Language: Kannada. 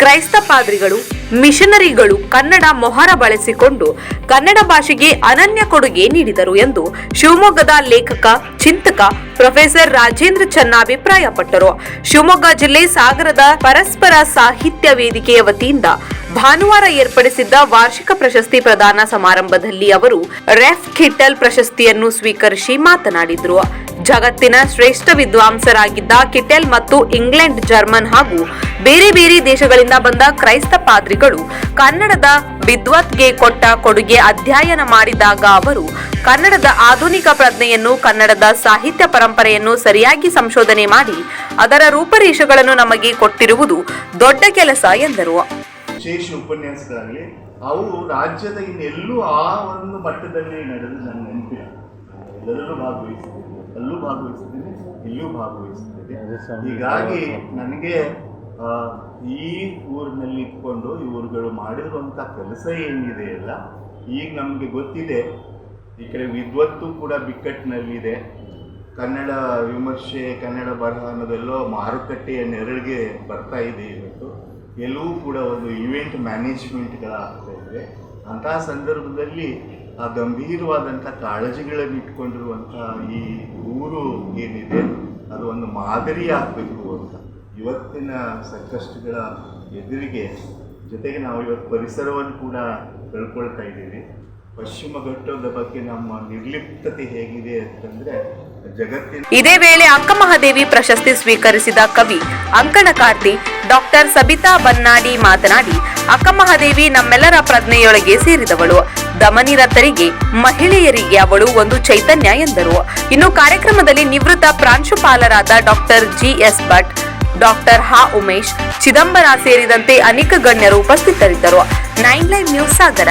ಕ್ರೈಸ್ತ ಪಾದ್ರಿಗಳು, ಮಿಷನರಿಗಳು ಕನ್ನಡ ಮೊಹರ ಬಳಸಿಕೊಂಡು ಕನ್ನಡ ಭಾಷೆಗೆ ಅನನ್ಯ ಕೊಡುಗೆ ನೀಡಿದರು ಎಂದು ಶಿವಮೊಗ್ಗದ ಲೇಖಕ, ಚಿಂತಕ ಪ್ರೊಫೆಸರ್ ರಾಜೇಂದ್ರ ಚನ್ನ ಅಭಿಪ್ರಾಯಪಟ್ಟರು. ಶಿವಮೊಗ್ಗ ಜಿಲ್ಲೆ ಸಾಗರದ ಪರಸ್ಪರ ಸಾಹಿತ್ಯ ವೇದಿಕೆಯ ವತಿಯಿಂದ ಭಾನುವಾರ ಏರ್ಪಡಿಸಿದ್ದ ವಾರ್ಷಿಕ ಪ್ರಶಸ್ತಿ ಪ್ರದಾನ ಸಮಾರಂಭದಲ್ಲಿ ಅವರು ರೆಫ್ ಕಿಟ್ಟಲ್ ಪ್ರಶಸ್ತಿಯನ್ನು ಸ್ವೀಕರಿಸಿ ಮಾತನಾಡಿದರು. ಜಗತ್ತಿನ ಶ್ರೇಷ್ಠ ವಿದ್ವಾಂಸರಾಗಿದ್ದ ಕಿಟೆಲ್ ಮತ್ತು ಇಂಗ್ಲೆಂಡ್, ಜರ್ಮನ್ ಹಾಗೂ ಬೇರೆ ಬೇರೆ ದೇಶಗಳಿಂದ ಬಂದ ಕ್ರೈಸ್ತ ಪಾದ್ರಿಗಳು ಕನ್ನಡದ ವಿದ್ವತ್ಗೆ ಕೊಟ್ಟ ಕೊಡುಗೆ ಅಧ್ಯಯನ ಮಾಡಿದಾಗ ಅವರು ಕನ್ನಡದ ಆಧುನಿಕ ಪ್ರಜ್ಞೆಯನ್ನು ಕನ್ನಡದ ಸಾಹಿತ್ಯ ಪರಂಪರೆಯನ್ನು ಸರಿಯಾಗಿ ಸಂಶೋಧನೆ ಮಾಡಿ ಅದರ ರೂಪರೇಷೆಗಳನ್ನು ನಮಗೆ ಕೊಟ್ಟಿರುವುದು ದೊಡ್ಡ ಕೆಲಸ ಎಂದರು. ವಿಶೇಷ ಉಪನ್ಯಾಸಗಳಾಗಲಿ ಅವು ರಾಜ್ಯದ ಇನ್ನೆಲ್ಲೂ ಆ ಒಂದು ಮಟ್ಟದಲ್ಲಿ ನಡೆದು ನನ್ನ ನೆನಪಿಲ್ಲ. ಎಲ್ಲರಲ್ಲೂ ಭಾಗವಹಿಸಿದ್ದೀನಿ ಅಲ್ಲೂ ಭಾಗವಹಿಸಿದ್ದೀನಿ ಇಲ್ಲೂ ಭಾಗವಹಿಸಿದ್ದೀನಿ. ಹೀಗಾಗಿ ನನಗೆ ಈ ಊರಿನಲ್ಲಿ ಇಟ್ಕೊಂಡು ಇವ್ರುಗಳು ಮಾಡಿರುವಂಥ ಕೆಲಸ ಏನಿದೆ ಅಲ್ಲ, ಈಗ ನಮಗೆ ಗೊತ್ತಿದೆ, ಈ ಕಡೆ ವಿದ್ವತ್ತು ಕೂಡ ಬಿಕ್ಕಟ್ಟಿನಲ್ಲಿದೆ. ಕನ್ನಡ ವಿಮರ್ಶೆ, ಕನ್ನಡ ಬರಹ ಅನ್ನೋದೆಲ್ಲೋ ಮಾರುಕಟ್ಟೆಯ ನೆರಳಿಗೆ ಬರ್ತಾ ಇದೆ ಇವತ್ತು. ಎಲ್ಲವೂ ಕೂಡ ಒಂದು ಇವೆಂಟ್ ಮ್ಯಾನೇಜ್ಮೆಂಟ್ಗಳಾಗ್ತಾ ಇದೆ ಅಂತಹ ಸಂದರ್ಭದಲ್ಲಿ ಆ ಗಂಭೀರವಾದಂಥ ಕಾಳಜಿಗಳನ್ನು ಇಟ್ಕೊಂಡಿರುವಂಥ ಈ ಊರು ಏನಿದೆ, ಅದು ಒಂದು ಮಾದರಿ ಆಗಬೇಕು ಅಂತ. ಇವತ್ತಿನ ಸಂಕಷ್ಟಗಳ ಎದುರಿಗೆ ಜೊತೆಗೆ ನಾವು ಇವತ್ತು ಪರಿಸರವನ್ನು ಕೂಡ ಕಳ್ಕೊಳ್ತಾ ಇದ್ದೀವಿ. ಪಶ್ಚಿಮ ಘಟ್ಟದ ಬಗ್ಗೆ ನಮ್ಮ ನಿರ್ಲಿಪ್ತತೆ ಹೇಗಿದೆ ಅಂತಂದ್ರೆ, ಜಗತ್ತಿನ ಇದೇ ವೇಳೆ ಅಕ್ಕಮಹಾದೇವಿ ಪ್ರಶಸ್ತಿ ಸ್ವೀಕರಿಸಿದ ಕವಿ ಅಂಕಣಕಾರ್ತಿ ಡಾಕ್ಟರ್ ಸಬಿತಾ ಬನ್ನಾಡಿ ಮಾತನಾಡಿ ಅಕ್ಕಮಹಾದೇವಿ ನಮ್ಮೆಲ್ಲರ ಪ್ರಜ್ಞೆಯೊಳಗೆ ಸೇರಿದವಳು. ದಮನಿರತರಿಗೆ, ಮಹಿಳೆಯರಿಗೆ ಅವಳು ಒಂದು ಚೈತನ್ಯ ಎಂದರು. ಇನ್ನು ಕಾರ್ಯಕ್ರಮದಲ್ಲಿ ನಿವೃತ್ತ ಪ್ರಾಂಶುಪಾಲರಾದ ಡಾಕ್ಟರ್ ಜಿಎಸ್ ಭಟ್ ಡಾಕ್ಟರ್ ಹಾ ಉಮೇಶ್ ಚಿದಂಬರ ಸೇರಿದಂತೆ ಅನೇಕ ಗಣ್ಯರು ಉಪಸ್ಥಿತರಿದ್ದರು. Nine live news Sagara.